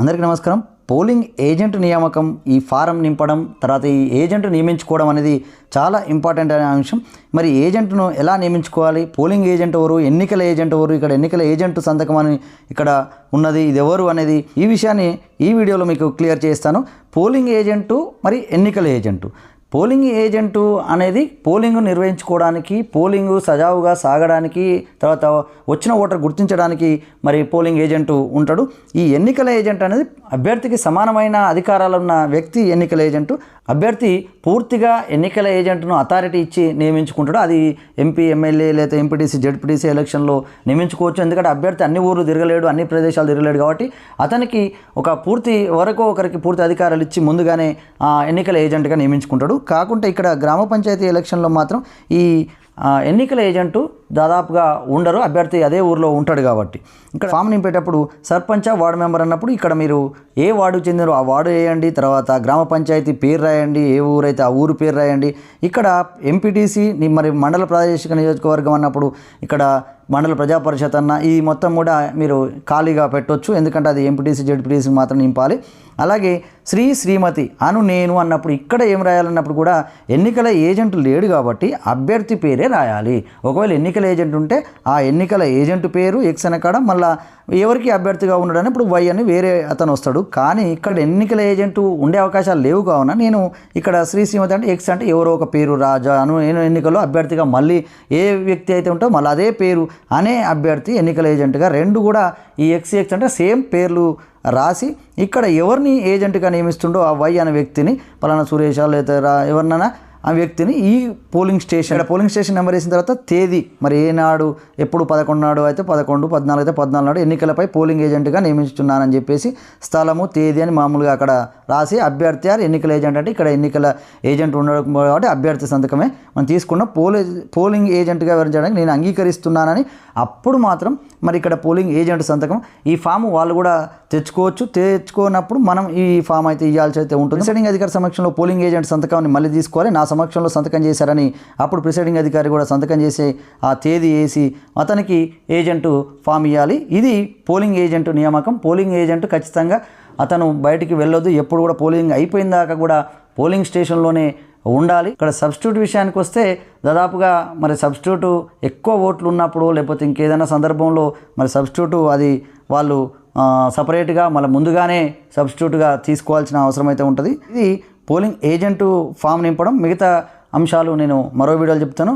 అందరికీ నమస్కారం. Polling agent నియామకం ఈ ఫారం నింపడం తర్వాత ఈ ఏజెంట్ నియమించుకోవడం అనేది చాలా ఇంపార్టెంట్ అనే అంశం. మరి ఏజెంట్ను ఎలా నియమించుకోవాలి? పోలింగ్ ఏజెంట్ ఎవరు? ఎన్నికల ఏజెంట్ ఎవరు? ఇక్కడ ఎన్నికల ఏజెంట్ సంతకం అని ఇక్కడ ఉన్నది ఇది ఎవరు అనేది ఈ విషయాన్ని ఈ వీడియోలో మీకు క్లియర్ చేస్తాను. పోలింగ్ ఏజెంటు మరి ఎన్నికల ఏజెంటు. పోలింగ్ ఏజెంటు అనేది పోలింగ్ నిర్వహించుకోవడానికి పోలింగ్ సజావుగా సాగడానికి తర్వాత వచ్చిన ఓటర్ గుర్తించడానికి మరి పోలింగ్ ఏజెంటు ఉంటాడు. ఈ ఎన్నికల ఏజెంట్ అనేది అభ్యర్థికి సమానమైన అధికారాలున్న వ్యక్తి ఎన్నికల ఏజెంటు. అభ్యర్థి పూర్తిగా ఎన్నికల ఏజెంట్ను అథారిటీ ఇచ్చి నియమించుకుంటాడు. అది ఎంపీ ఎమ్మెల్యే లేదా ఎంపీటీసీ జడ్పీటీసీ ఎలక్షన్లో నియమించుకోవచ్చు. ఎందుకంటే అభ్యర్థి అన్ని ఊర్లు తిరగలేడు అన్ని ప్రదేశాలు తిరగలేడు కాబట్టి అతనికి ఒక పూర్తి వరకు ఒకరికి పూర్తి అధికారాలు ఇచ్చి ముందుగానే ఆ, ఎన్నికల ఏజెంట్గా నియమించుకుంటాడు. కాకుంటే ఇక్కడ గ్రామ పంచాయతీ ఎలక్షన్లో మాత్రం ఈ ఎన్నికల ఏజెంటు దాదాపుగా ఉండరు. అభ్యర్థి అదే ఊర్లో ఉంటాడు కాబట్టి. ఇక్కడ ఫామ్ నింపేటప్పుడు సర్పంచ్ వార్డు మెంబర్ అన్నప్పుడు ఇక్కడ మీరు ఏ వార్డు చెందినో ఆ వార్డు వేయండి తర్వాత గ్రామ పంచాయతీ పేరు రాయండి ఏ ఊరైతే ఆ ఊరు పేరు రాయండి. ఇక్కడ ఎంపీటీసీ మరి మండల ప్రాదేశిక నియోజకవర్గం అన్నప్పుడు ఇక్కడ మండల ప్రజా పరిషత్ అన్న ఈ మొత్తం కూడా మీరు ఖాళీగా పెట్టొచ్చు. ఎందుకంటే అది ఎంపీటీసీ జడ్పీటీసీ మాత్రం నింపాలి. అలాగే శ్రీ శ్రీమతి అను నేను అన్నప్పుడు ఇక్కడ ఏం రాయాలన్నప్పుడు కూడా ఎన్నికల ఏజెంట్ లేడు కాబట్టి అభ్యర్థి పేరే రాయాలి. ఒకవేళ ఎన్నికల ఏజెంట్ ఉంటే ఆ ఎన్నికల ఏజెంట్ పేరు ఎక్స్ అనకాడ మళ్ళీ ఎవరికి అభ్యర్థిగా ఉన్నాడని ఇప్పుడు వై అని వేరే అతను వస్తాడు. కానీ ఇక్కడ ఎన్నికల ఏజెంట్ ఉండే అవకాశాలు లేవు కావున నేను ఇక్కడ శ్రీ శ్రీమతి అంటే ఎక్స్ అంటే ఎవరో ఒక పేరు రాజా అను నేను ఎన్నికల్లో అభ్యర్థిగా మళ్ళీ ఏ వ్యక్తి అయితే ఉంటో మళ్ళీ అదే పేరు అనే అభ్యర్థి ఎన్నికల ఏజెంట్గా రెండు కూడా ఈ ఎక్స్ ఎక్స్ అంటే సేమ్ పేర్లు రాసి ఇక్కడ ఎవరిని ఏజెంట్గా నియమిస్తుండో ఆ వై అనే వ్యక్తిని పలానా సురేష లేదా ఎవరినైనా ఆ వ్యక్తిని ఈ పోలింగ్ స్టేషన్ ఇక్కడ పోలింగ్ స్టేషన్ నెంబర్ వేసిన తర్వాత తేదీ మరి ఏనాడు ఎప్పుడు పదకొండు నాడు అయితే పదకొండు పద్నాలుగు అయితే పద్నాలుగు నాడు ఎన్నికలపై పోలింగ్ ఏజెంట్గా నియమించుతున్నానని చెప్పేసి స్థలము తేదీ అని మామూలుగా అక్కడ రాసి అభ్యర్థి ఆర్ ఎన్నికల ఏజెంట్ అంటే ఇక్కడ ఎన్నికల ఏజెంట్ ఉండడం కాబట్టి అభ్యర్థి సంతకమే. మనం తీసుకున్న పోలి పోలింగ్ ఏజెంట్గా వివరించడానికి నేను అంగీకరిస్తున్నానని అప్పుడు మాత్రం మరి ఇక్కడ పోలింగ్ ఏజెంట్ సంతకం. ఈ ఫామ్ వాళ్ళు కూడా తెచ్చుకోవచ్చు. తెచ్చుకోనప్పుడు మనం ఈ ఫామ్ అయితే ఇవ్వాల్సి అయితే ఉంటుంది. ప్రిసైడింగ్ అధికారి సమక్షంలో పోలింగ్ ఏజెంట్ సంతకాన్ని మళ్ళీ తీసుకోవాలి. నా సమక్షంలో సంతకం చేశారని అప్పుడు ప్రిసైడింగ్ అధికారి కూడా సంతకం చేసి ఆ తేదీ వేసి అతనికి ఏజెంటు ఫామ్ ఇవ్వాలి ఇది పోలింగ్ ఏజెంట్ నియామకం. పోలింగ్ ఏజెంట్ ఖచ్చితంగా అతను బయటికి వెళ్ళొద్దు. ఎప్పుడు కూడా పోలింగ్ అయిపోయిన దాకా కూడా పోలింగ్ స్టేషన్లోనే ఉండాలి. ఇక్కడ సబ్స్టిట్యూట్ విషయానికి వస్తే దాదాపుగా మరి సబ్స్టిట్యూట్ ఎక్కువ ఓట్లు ఉన్నప్పుడు లేకపోతే ఇంకేదైనా సందర్భంలో మరి సబ్స్టిట్యూట్ అది వాళ్ళు సపరేట్గా మళ్ళీ ముందుగానే సబ్స్టిట్యూట్గా తీసుకోవాల్సిన అవసరం అయితే ఉంటుంది. ఇది పోలింగ్ ఏజెంటు ఫామ్ నింపడం మిగతా అంశాలు నేను మరో వీడియోలో చెప్తాను.